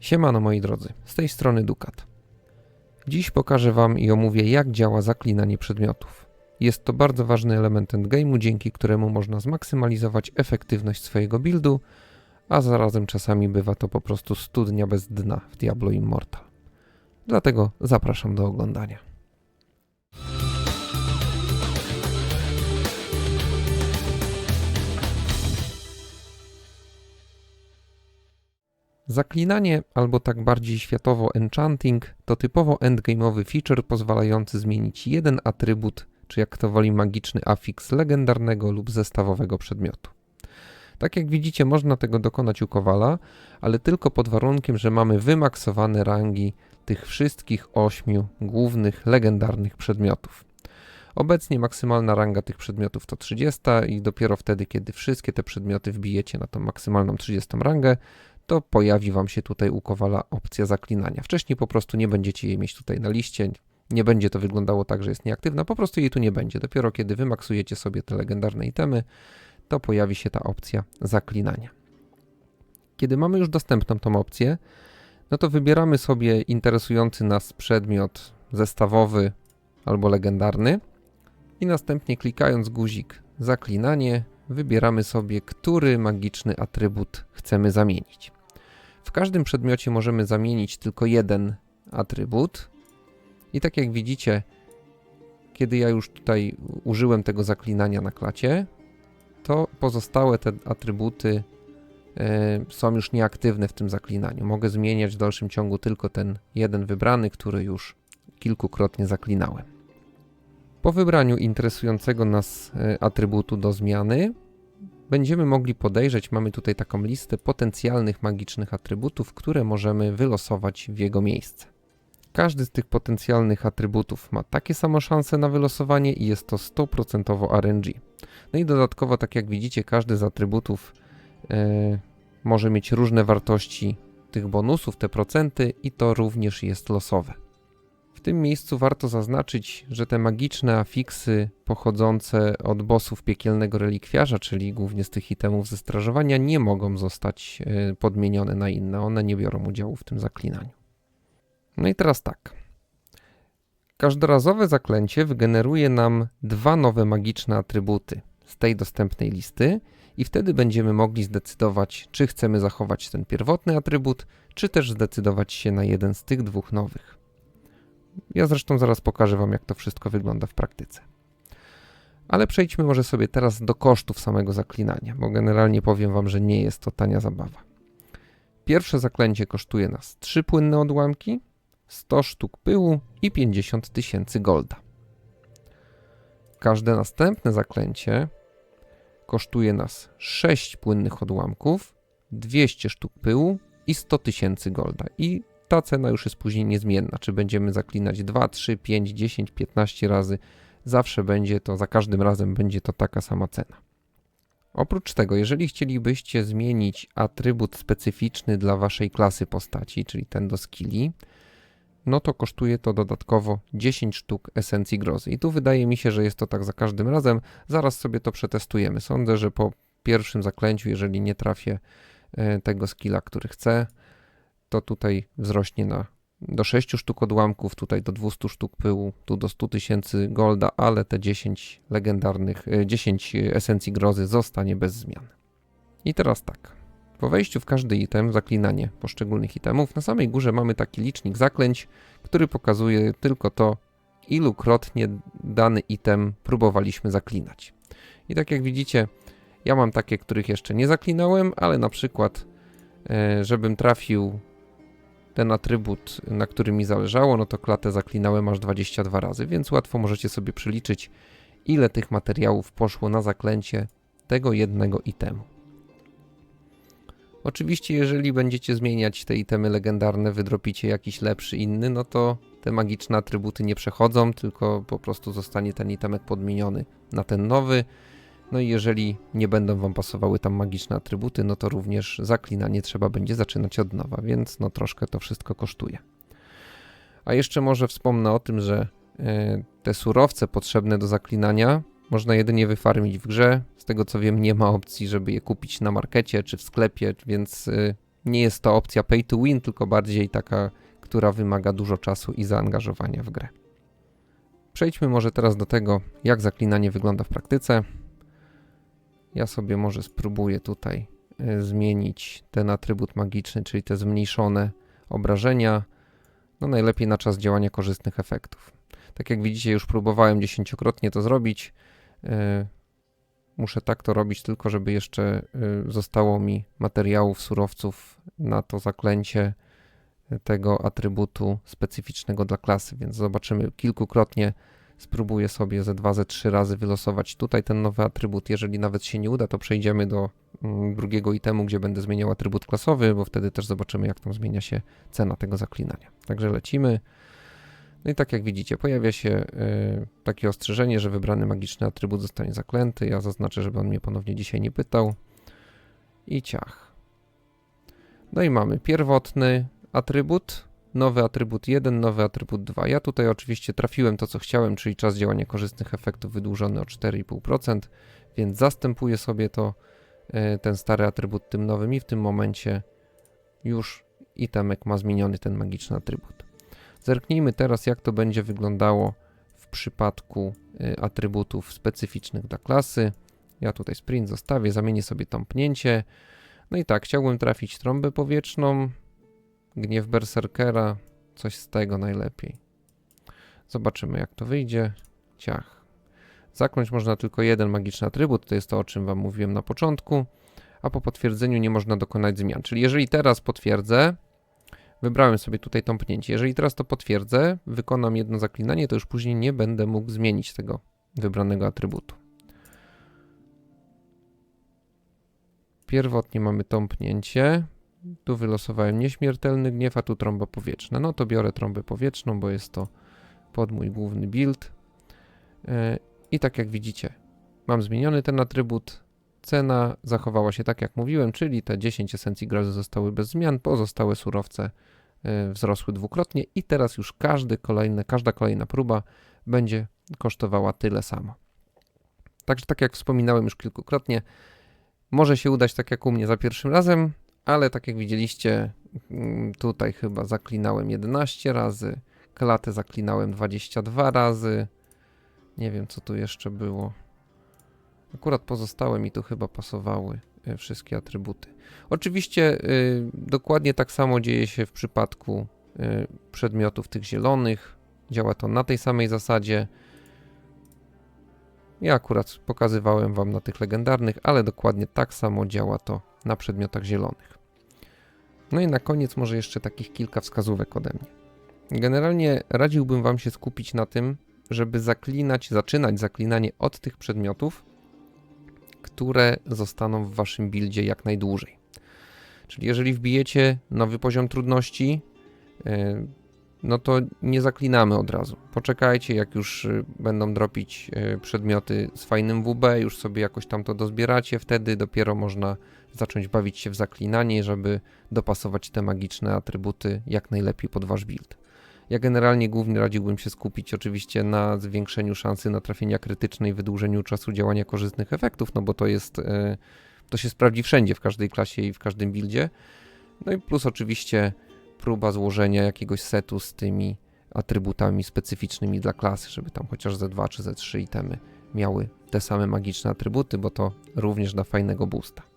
Siemano moi drodzy, z tej strony Dukat. Dziś pokażę Wam i omówię jak działa zaklinanie przedmiotów. Jest to bardzo ważny element endgame'u, dzięki któremu można zmaksymalizować efektywność swojego buildu, a zarazem czasami bywa to po prostu studnia bez dna w Diablo Immortal. Dlatego zapraszam do oglądania. Zaklinanie, albo tak bardziej światowo enchanting, to typowo endgame'owy feature pozwalający zmienić jeden atrybut, czy jak to woli magiczny afiks legendarnego lub zestawowego przedmiotu. Tak jak widzicie, można tego dokonać u Kowala, ale tylko pod warunkiem, że mamy wymaksowane rangi tych wszystkich ośmiu głównych legendarnych przedmiotów. Obecnie maksymalna ranga tych przedmiotów to 30 i dopiero wtedy, kiedy wszystkie te przedmioty wbijecie na tą maksymalną 30 rangę, to pojawi Wam się tutaj u Kowala opcja zaklinania. Wcześniej po prostu nie będziecie jej mieć tutaj na liście, nie będzie to wyglądało tak, że jest nieaktywna, po prostu jej tu nie będzie. Dopiero kiedy wymaksujecie sobie te legendarne itemy, to pojawi się ta opcja zaklinania. Kiedy mamy już dostępną tą opcję, no to wybieramy sobie interesujący nas przedmiot zestawowy albo legendarny i następnie klikając guzik zaklinanie, wybieramy sobie, który magiczny atrybut chcemy zamienić. W każdym przedmiocie możemy zamienić tylko jeden atrybut. I tak jak widzicie, kiedy ja już tutaj użyłem tego zaklinania na klacie, to pozostałe te atrybuty e, są już nieaktywne w tym zaklinaniu. Mogę zmieniać w dalszym ciągu tylko ten jeden wybrany, który już kilkukrotnie zaklinałem. Po wybraniu interesującego nas e, atrybutu do zmiany, będziemy mogli podejrzeć, mamy tutaj taką listę potencjalnych magicznych atrybutów, które możemy wylosować w jego miejsce. Każdy z tych potencjalnych atrybutów ma takie samo szanse na wylosowanie i jest to 100% RNG. No i dodatkowo, tak jak widzicie, każdy z atrybutów yy, może mieć różne wartości tych bonusów, te procenty i to również jest losowe. W tym miejscu warto zaznaczyć, że te magiczne afiksy pochodzące od bossów piekielnego relikwiarza, czyli głównie z tych itemów ze strażowania, nie mogą zostać e, podmienione na inne. One nie biorą udziału w tym zaklinaniu. No i teraz tak. Każdorazowe zaklęcie wygeneruje nam dwa nowe magiczne atrybuty z tej dostępnej listy i wtedy będziemy mogli zdecydować, czy chcemy zachować ten pierwotny atrybut, czy też zdecydować się na jeden z tych dwóch nowych. Ja zresztą zaraz pokażę Wam, jak to wszystko wygląda w praktyce. Ale przejdźmy może sobie teraz do kosztów samego zaklinania, bo generalnie powiem Wam, że nie jest to tania zabawa. Pierwsze zaklęcie kosztuje nas 3 płynne odłamki, 100 sztuk pyłu i 50 tysięcy golda. Każde następne zaklęcie kosztuje nas 6 płynnych odłamków, 200 sztuk pyłu i 100 tysięcy golda. I ta cena już jest później niezmienna. Czy będziemy zaklinać 2, 3, 5, 10, 15 razy, zawsze będzie to, za każdym razem będzie to taka sama cena. Oprócz tego, jeżeli chcielibyście zmienić atrybut specyficzny dla waszej klasy postaci, czyli ten do skilli, no to kosztuje to dodatkowo 10 sztuk esencji grozy. I tu wydaje mi się, że jest to tak za każdym razem. Zaraz sobie to przetestujemy. Sądzę, że po pierwszym zaklęciu, jeżeli nie trafię e, tego skilla, który chcę, to tutaj wzrośnie na do 6 sztuk odłamków, tutaj do 200 sztuk pyłu, tu do 100 tysięcy golda, ale te 10 legendarnych, 10 e, esencji grozy zostanie bez zmian. I teraz tak. Po wejściu w każdy item, zaklinanie poszczególnych itemów, na samej górze mamy taki licznik zaklęć, który pokazuje tylko to, ilukrotnie dany item próbowaliśmy zaklinać. I tak jak widzicie, ja mam takie, których jeszcze nie zaklinałem, ale na przykład, e, żebym trafił ten atrybut, na którym mi zależało, no to klatę zaklinałem aż 22 razy, więc łatwo możecie sobie przeliczyć, ile tych materiałów poszło na zaklęcie tego jednego itemu. Oczywiście, jeżeli będziecie zmieniać te itemy legendarne, wydropicie jakiś lepszy inny, no to te magiczne atrybuty nie przechodzą, tylko po prostu zostanie ten itemek podmieniony na ten nowy. No i jeżeli nie będą Wam pasowały tam magiczne atrybuty, no to również zaklinanie trzeba będzie zaczynać od nowa, więc no troszkę to wszystko kosztuje. A jeszcze może wspomnę o tym, że e, te surowce potrzebne do zaklinania można jedynie wyfarmić w grze. Z tego co wiem, nie ma opcji, żeby je kupić na markecie czy w sklepie, więc e, Nie jest to opcja pay to win, tylko bardziej taka, która wymaga dużo czasu i zaangażowania w grę. Przejdźmy może teraz do tego, jak zaklinanie wygląda w praktyce. Ja sobie może spróbuję tutaj y, zmienić ten atrybut magiczny, czyli te zmniejszone obrażenia, no najlepiej na czas działania korzystnych efektów. Tak jak widzicie, już próbowałem dziesięciokrotnie to zrobić. Y, Muszę tak to robić tylko, żeby jeszcze y, zostało mi materiałów, surowców na to zaklęcie tego atrybutu specyficznego dla klasy, więc zobaczymy kilkukrotnie. Spróbuję sobie ze dwa, ze trzy razy wylosować tutaj ten nowy atrybut. Jeżeli nawet się nie uda, to przejdziemy do mm, drugiego itemu, gdzie będę zmieniał atrybut klasowy, bo wtedy też zobaczymy, jak tam zmienia się cena tego zaklinania. Także lecimy. No i tak jak widzicie, pojawia się y, takie ostrzeżenie, że wybrany magiczny atrybut zostanie zaklęty. Ja zaznaczę, żeby on mnie ponownie dzisiaj nie pytał. I ciach. No i mamy pierwotny atrybut, nowy atrybut 1, nowy atrybut 2. Ja tutaj oczywiście trafiłem to, co chciałem, czyli czas działania korzystnych efektów wydłużony o 4,5%, więc zastępuję sobie to, y, ten stary atrybut tym nowym i w tym momencie już itemek ma zmieniony ten magiczny atrybut. Zerknijmy teraz, jak to będzie wyglądało w przypadku y, atrybutów specyficznych dla klasy. Ja tutaj sprint zostawię, zamienię sobie tąpnięcie. No i tak, chciałbym trafić trąbę powietrzną, gniew berserkera, coś z tego najlepiej. Zobaczymy, jak to wyjdzie. Ciach. Zakląć można tylko jeden magiczny atrybut, to jest to, o czym Wam mówiłem na początku, a po potwierdzeniu nie można dokonać zmian. Czyli jeżeli teraz potwierdzę, Wybrałem sobie tutaj tąpnięcie. Jeżeli teraz to potwierdzę, wykonam jedno zaklinanie, to już później nie będę mógł zmienić tego wybranego atrybutu. Pierwotnie mamy tąpnięcie. Tu wylosowałem nieśmiertelny gniew, a tu trąba powietrzna. No to biorę trąbę powietrzną, bo jest to pod mój główny build. E, I tak jak widzicie, mam zmieniony ten atrybut. Cena zachowała się tak jak mówiłem, czyli te 10 esencji grozy zostały bez zmian, pozostałe surowce y, wzrosły dwukrotnie i teraz już każdy kolejny, każda kolejna próba będzie kosztowała tyle samo. Także tak jak wspominałem już kilkukrotnie, może się udać tak jak u mnie za pierwszym razem, ale tak jak widzieliście, mm, tutaj chyba zaklinałem 11 razy, klatę zaklinałem 22 razy. Nie wiem, co tu jeszcze było. Akurat pozostałe mi tu chyba pasowały e, wszystkie atrybuty. Oczywiście y, dokładnie tak samo dzieje się w przypadku y, przedmiotów tych zielonych. Działa to na tej samej zasadzie. Ja akurat pokazywałem Wam na tych legendarnych, ale dokładnie tak samo działa to na przedmiotach zielonych. No i na koniec może jeszcze takich kilka wskazówek ode mnie. Generalnie radziłbym Wam się skupić na tym, żeby zaklinać, zaczynać zaklinanie od tych przedmiotów, które zostaną w waszym buildzie jak najdłużej. Czyli jeżeli wbijecie nowy poziom trudności, e, no to nie zaklinamy od razu. Poczekajcie, jak już e, będą dropić e, przedmioty z fajnym WB, już sobie jakoś tam to dozbieracie, wtedy dopiero można zacząć bawić się w zaklinanie, żeby dopasować te magiczne atrybuty jak najlepiej pod wasz build. Ja generalnie głównie radziłbym się skupić oczywiście na zwiększeniu szansy na trafienia krytyczne i wydłużeniu czasu działania korzystnych efektów, no bo to jest, e, to się sprawdzi wszędzie, w każdej klasie i w każdym buildzie. No i plus oczywiście próba złożenia jakiegoś setu z tymi atrybutami specyficznymi dla klasy, żeby tam chociaż ze 2 czy ze 3 itemy miały te same magiczne atrybuty, bo to również da fajnego boosta.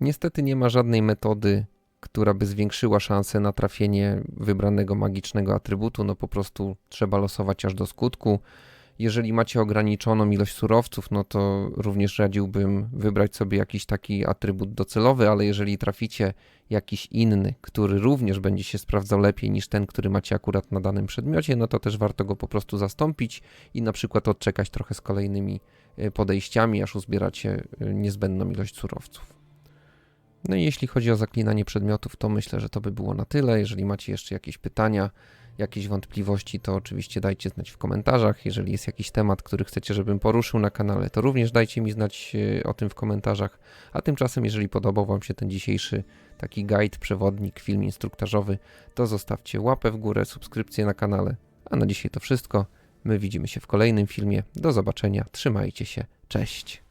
Niestety nie ma żadnej metody która by zwiększyła szanse na trafienie wybranego magicznego atrybutu, no po prostu trzeba losować aż do skutku. Jeżeli macie ograniczoną ilość surowców, no to również radziłbym wybrać sobie jakiś taki atrybut docelowy, ale jeżeli traficie jakiś inny, który również będzie się sprawdzał lepiej niż ten, który macie akurat na danym przedmiocie, no to też warto go po prostu zastąpić i na przykład odczekać trochę z kolejnymi e, podejściami, aż uzbieracie e, niezbędną ilość surowców. No i jeśli chodzi o zaklinanie przedmiotów, to myślę, że to by było na tyle. Jeżeli macie jeszcze jakieś pytania, jakieś wątpliwości, to oczywiście dajcie znać w komentarzach. Jeżeli jest jakiś temat, który chcecie, żebym poruszył na kanale, to również dajcie mi znać e, o tym w komentarzach. A tymczasem, jeżeli podobał Wam się ten dzisiejszy taki guide, przewodnik, film instruktażowy, to zostawcie łapę w górę, subskrypcję na kanale. A na dzisiaj to wszystko. My widzimy się w kolejnym filmie. Do zobaczenia. Trzymajcie się. Cześć.